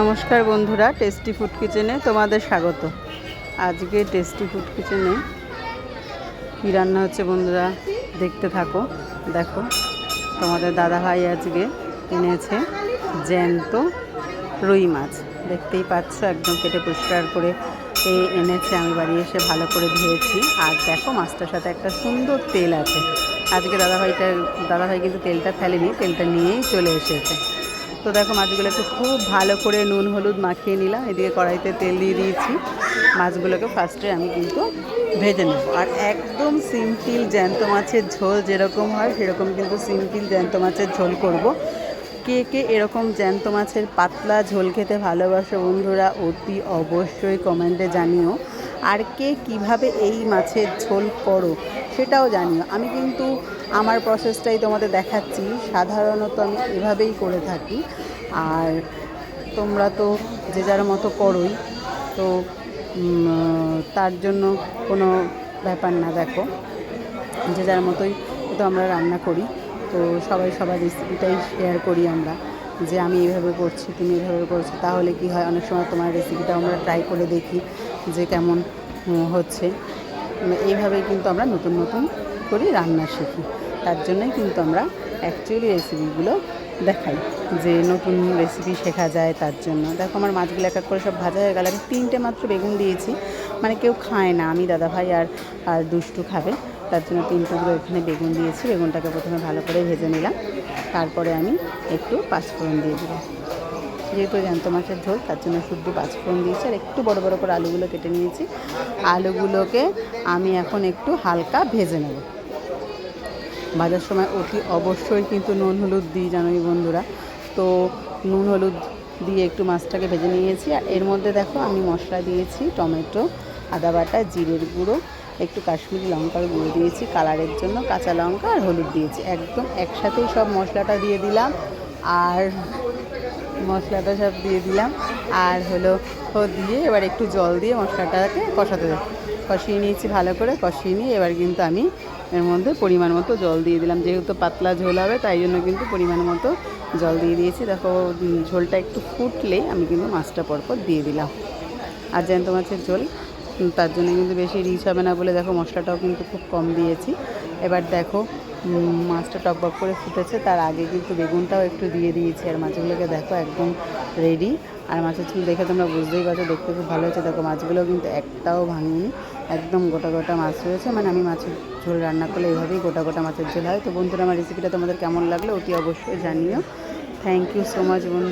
নমস্কার বন্ধুরা tasty food কিচেনে তোমাদের স্বাগত। আজকে টেস্টি ফুড কিচেনে কী রান্না হচ্ছে বন্ধুরা, দেখতে থাকো। দেখো, তোমাদের দাদাভাই আজকে এনেছে জ্যান্ত রুই মাছ। দেখতেই পাচ্ছ, একদম কেটে পরিষ্কার করে এনেছে। আমি বাড়ি এসে ভালো করে ধুয়েছি। আর দেখো, মাছটার সাথে একটা সুন্দর তেল আছে। আজকে দাদাভাইটা দাদাভাই কিন্তু তেলটা ফেলেনি, তেলটা নিয়েই চলে এসেছে। তো দেখো মাছগুলো একটু খুব ভালো করে নুন, হলুদ মাখিয়ে নিলাম। এদিকে কড়াইতে তেল দিয়ে দিয়েছি। মাছগুলোকে ফার্স্টে আমি কিন্তু ভেজে নেব। আর একদম সিম্পল জ্যান্ত মাছের ঝোল যেরকম হয়, সেরকম কিন্তু সিম্পল জ্যান্ত মাছের ঝোল করব। কে কে এরকম জ্যান্ত মাছের পাতলা ঝোল খেতে ভালোবাসো বন্ধুরা, অতি অবশ্যই কমেন্টে জানিও। আর কে কীভাবে এই মাছের ঝোল করো, সেটাও জানিও। আমি কিন্তু আমার প্রসেসটাই তোমাদের দেখাচ্ছি। সাধারণত আমি এভাবেই করে থাকি। আর তোমরা তো যে যার মতো করোই তো তার জন্য কোনো ব্যাপার না দেখো। যে যার মতোই তো আমরা রান্না করি। তো সবাই সবার রেসিপিটাই শেয়ার করি আমরা যে আমি এইভাবে করছি তুমি এইভাবে করছ তাহলে কি হয়? অনেক সময় তোমার রেসিপিটা আমরা ট্রাই করে দেখি যে কেমন হচ্ছে। উম, এইভাবেই কিন্তু আমরা নতুন নতুন করি রান্না শিখি। তার জন্যই কিন্তু আমরা অ্যাকচুয়ালি রেসিপিগুলো দেখাই, যে নতুন রেসিপি শেখা যায় তার জন্য। দেখো আমার মাছগুলো এক এক করে সব ভাজা হয়ে গেল। আমি তিনটে মাত্র বেগুন দিয়েছি। মানে কেউ খায় না, আমি দাদাভাই আর আর দুষ্টু খাবে। তার জন্য তিন টুকরো এখানে বেগুন দিয়েছি। বেগুনটাকে প্রথমে ভালো করে ভেজে নিলাম। তারপরে আমি একটু পাঁচফোড়ন দিয়ে দিলাম। যেহেতু জ্যান্ত মাছের ঝোল, তার জন্য শুদ্ধ পাঁচফোড়ন দিয়েছি। আর একটু বড় বড় করে আলুগুলো কেটে নিয়েছি। আলুগুলোকে আমি এখন একটু হালকা ভেজে নেব। ভাজার সময় অতি অবশ্যই কিন্তু নুন, হলুদ দিই জানোই বন্ধুরা। তো নুন, হলুদ দিয়ে একটু মাছটাকে ভেজে নিয়েছি। আর এর মধ্যে দেখো আমি মশলা দিয়েছি, টমেটো, আদা বাটা, জিরের গুঁড়ো, একটু কাশ্মীরি লঙ্কার গুঁড়ো দিয়েছি, কালারের জন্য কাঁচা লঙ্কা আর হলুদ দিয়েছি। একদম একসাথেই সব মশলাটা দিয়ে দিলাম। আর মশলাটা সব দিয়ে দিলাম। আর হলো দিয়ে এবার একটু জল দিয়ে মশলাটাকে কষাতে কষিয়ে নিয়েছি ভালো করে, কষিয়ে নিয়ে এবার কিন্তু আমি এর মধ্যে পরিমাণ মতো জল দিয়ে দিলাম। যেহেতু পাতলা ঝোল হবে, তাই জন্য কিন্তু পরিমাণ মতো জল দিয়ে দিয়েছি। দেখো ঝোলটা একটু ফুটলেই আমি কিন্তু মাছটা পরপর দিয়ে দিলাম। আর জ্যান্ত মাছের ঝোল তার জন্য কিন্তু বেশি রিচ হবে না বলে দেখো মশলাটাও কিন্তু খুব কম দিয়েছি। এবার দেখো মাছটা টকবক করে ফুটেছে। তার আগে কিন্তু বেগুনটাও একটু দিয়ে দিয়েছি। আর মাছগুলোকে দেখো একদম রেডি আর মাছের ঝোল দেখে তোমরা বুঝতেই পারছ, দেখতে খুব ভালো হয়েছে। দেখো মাছগুলো কিন্তু একটাও ভাঙিনি। একদম গোটা গোটা মাছ রয়েছে। মানে আমি মাছের ঝোল রান্না করলে এইভাবেই গোটা গোটা মাছের ঝোল হয়। তো বন্ধুরা, আমার রেসিপিটা তোমাদের কেমন লাগল অতি অবশ্যই জানিও। থ্যাংক ইউ সো মাচ বন্ধু।